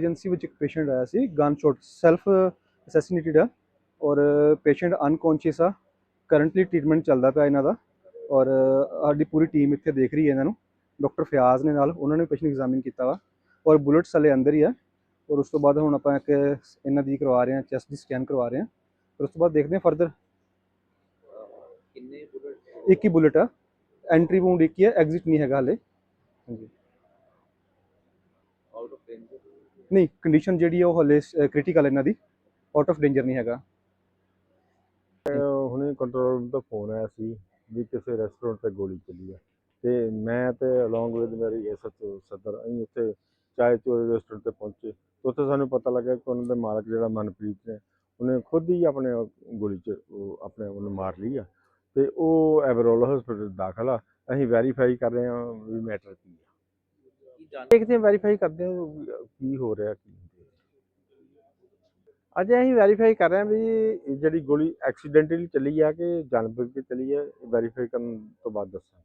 Agency ਵਿੱਚ ਇੱਕ patient ਆਇਆ ਸੀ ਗਨ ਸ਼ਾਟ ਸੈਲਫ ਅਸੈਸੀਨੇਟਡ ਆ ਔਰ ਪੇਸ਼ੈਂਟ ਅਨਕੌਂਸ਼ੀਅਸ ਆ। ਕਰੰਟਲੀ ਟ੍ਰੀਟਮੈਂਟ ਚੱਲਦਾ ਪਿਆ ਇਹਨਾਂ ਦਾ ਔਰ ਸਾਡੀ ਪੂਰੀ ਟੀਮ ਇੱਥੇ ਦੇਖ ਰਹੀ ਹੈ ਇਹਨਾਂ ਨੂੰ। ਡਾਕਟਰ ਫਿਆਜ਼ ਨੇ ਨਾਲ ਉਹਨਾਂ ਨੇ ਪੇਸ਼ੈਂਟ ਐਗਜ਼ਾਮਿਨ ਕੀਤਾ ਵਾ ਔਰ ਬੁਲੇਟਸ ਹਲੇ ਅੰਦਰ ਹੀ ਆ ਔਰ ਉਸ ਤੋਂ ਬਾਅਦ ਹੁਣ ਆਪਾਂ ਇੱਕ ਇਹਨਾਂ ਦੀ ਕਰਵਾ ਰਹੇ ਹਾਂ ਚੈਸਟ ਦੀ ਸਕੈਨ ਕਰਵਾ ਰਹੇ ਹਾਂ। ਫਿਰ ਉਸ ਤੋਂ ਬਾਅਦ ਦੇਖਦੇ ਹਾਂ ਫਰਦਰ ਕਿੰਨੇ ਬੁਲਟ? ਇੱਕ ਹੀ ਬੁਲੇਟ ਆ। ਐਂਟਰੀ ਵੂੰਡ ਇੱਕ ਹੀ ਹੈ ਐਗਜ਼ਿਟ ਨਹੀਂ ਹੈਗਾ ਹਲੇ। ਹਾਂਜੀ। ਨਹੀਂ ਕੰਡੀਸ਼ਨ ਜਿਹੜੀ ਆ ਉਹ ਹਲੇ ਕ੍ਰਿਟੀਕਲ ਇਹਨਾਂ ਦੀ। ਆਊਟ ਆਫ ਡੇਂਜਰ ਨਹੀਂ ਹੈਗਾ। ਹੁਣੇ ਕੰਟਰੋਲ ਰੂਮ ਤੋਂ ਫੋਨ ਆਇਆ ਸੀ ਵੀ ਕਿਸੇ ਰੈਸਟੋਰੈਂਟ ਤੇ ਗੋਲੀ ਚੱਲੀ ਆ। ਤੇ ਮੈਂ ਤੇ ਅਲੋਂਗ ਵਿਦ ਮੇਰੀ ਐਸਐਚਓ ਸਦਰ, ਅਸੀਂ ਉੱਥੇ ਚਾਏ ਚੋਰੇ ਰੈਸਟੋਰੈਂਟ ਤੇ ਪਹੁੰਚੇ। ਤੇ ਉੱਥੇ ਸਾਨੂੰ ਪਤਾ ਲੱਗਾ ਕਿ ਉਹਨਾਂ ਦੇ ਮਾਲਕ ਜਿਹੜਾ ਮਨਪ੍ਰੀਤ ਨੇ, ਉਹਨੇ ਖੁਦ ਹੀ ਆਪਣੇ ਗੋਲੀ ਚ ਆਪਣੇ ਉਹਨੂੰ ਮਾਰ ਲਈ ਆ। ਤੇ ਉਹ ਐਵਰੋਲ ਹਸਪੀਟਲ ਦਾਖਲ ਆ। ਅਸੀਂ ਵੈਰੀਫਾਈ ਕਰ ਰਹੇ ਹਾਂ ਵੀ ਮੈਟਰ ਕੀ ਆ। ਕੀ ਦੇਖਦੇ ਹਾਂ ਵੈਰੀਫਾਈ ਕਰਦੇ ਹਾਂ ਕੀ ਹੋ ਰਿਹਾ, ਕੀ ਨਹੀਂ। ਅਸੀਂ ਵੈਰੀਫਾਈ ਕਰ ਰਹੇ ਹਾਂ ਵੀ ਜਿਹੜੀ ਗੋਲੀ ਐਕਸੀਡੈਂਟਲੀ ਚੱਲੀ ਆ ਕਿ ਜਾਣਬੁੱਝ ਕੇ ਚੱਲੀ ਆ ਵੈਰੀਫਾਈ ਕਰਨ ਤੋਂ ਬਾਅਦ ਦੱਸਾਂ